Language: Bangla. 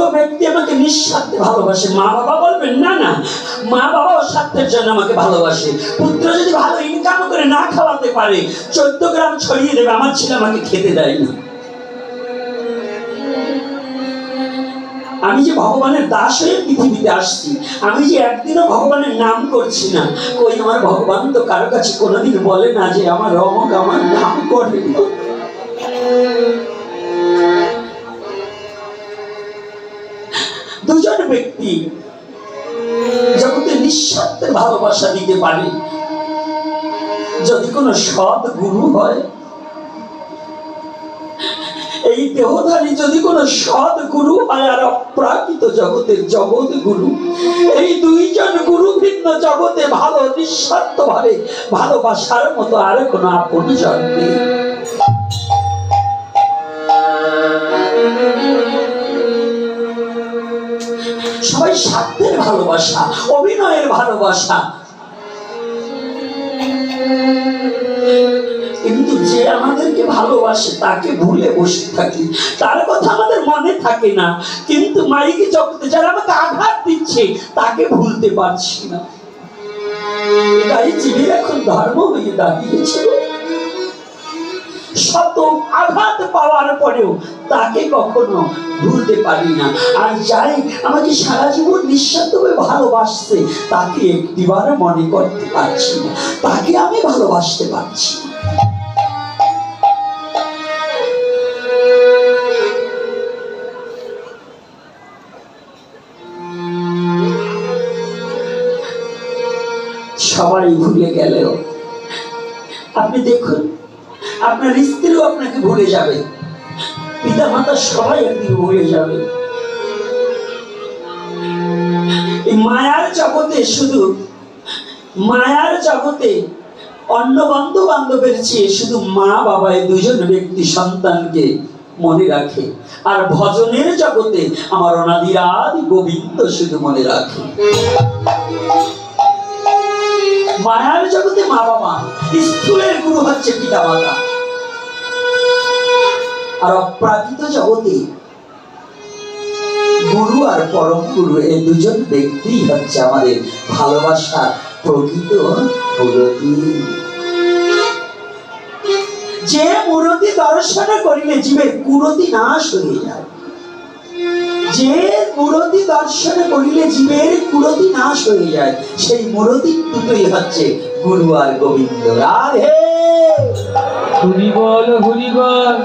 দুটো ব্যক্তি আমাকে নিঃস্বার্থে ভালোবাসে। মা বাবা বলবেন, না না, মা বাবাও স্বার্থের জন্য আমাকে ভালোবাসে। পুত্র যদি ভালো ইনকাম করে না খাওয়াতে পারে, চোদ্দ গ্রাম ছড়িয়ে দেবে, আমার ছেলে আমাকে খেতে দেয় না। আমি যে ভগবানের দাস হয়ে পৃথিবীতে আসছি, আমি যে একদিনও ভগবানের নাম করছি না ওই আমার ভগবান তো কারও কাছে কোনোদিন বলে না যে আমার অমক আমার নাম করে ব্যক্তি জগতে নিঃস্বার্থে ভালোবাসা দিতে পারে। যদি কোনো সৎ গুরু হয়, এই দেহধারী যদি কোনো সৎ গুরু হয় আর অপ্রাকৃত জগতের জগৎ গুরু, এই দুইজন গুরু ভিন্ন জগতে ভালো নিঃস্বার্থ ভাবে ভালোবাসার মতো আর কোনো আপন জন্মে সবাই স্বার্থের ভালোবাসা, অভিনয়ের ভালোবাসা। কিন্তু যে আমাদেরকে ভালোবাসে, তাকে ভুলে বসে থাকি। তার কথা আমাদের মনে থাকে না। কিন্তু মাইকে জগতে যারা আমাকে আঘাত দিচ্ছে, তাকে ভুলতে পারছি না। এটাই জীবের এখন ধর্ম হয়ে দাঁড়িয়েছিল। শত আঘাত পাওয়ার পরেও তাকে কখনো ভুলতে পারি না। আর যাই আমাকে সারা জীবন নিঃস্বার্থভাবে ভালোবাসছে, তাকে একটিবার মনে করতে পারছি না। তাকে আমি ভালোবাসতে পারছি। সবাই ভুলে গেলেও, আপনি দেখুন, আপনার স্ত্রীও আপনাকে ভুলে যাবে। পিতা মাতা সবাই একদিন ভুলে যাবে। মায়ার জগতে শুধু, মায়ার জগতে অন্য বন্ধু বান্ধবের চেয়ে শুধু মা বাবা এই দুজন ব্যক্তি সন্তানকে মনে রাখে। আর ভজনের জগতে আমার অনাদিরাদি গোবিন্দ শুধু মনে রাখে। মায়ার জগতে মা বাবা, স্থূলের গুরু হচ্ছে পিতা মাতা। আর অপ্রাকৃত জগতে গুরু আর পরম গুরু এই দুজন ব্যক্তি হচ্ছে আমাদের ভালোবাসার প্রকৃত মূরতি যে মূরতি দর্শন করিলে জীবের কুরতি নাশ হয়ে যায়। যে মূরতি দর্শন করিলে জীবের কুরতি নাশ হয়ে যায়, সেই মূরতি দুটোই হচ্ছে গুরু আর গোবিন্দ। রাধে! হরি বল হরি বল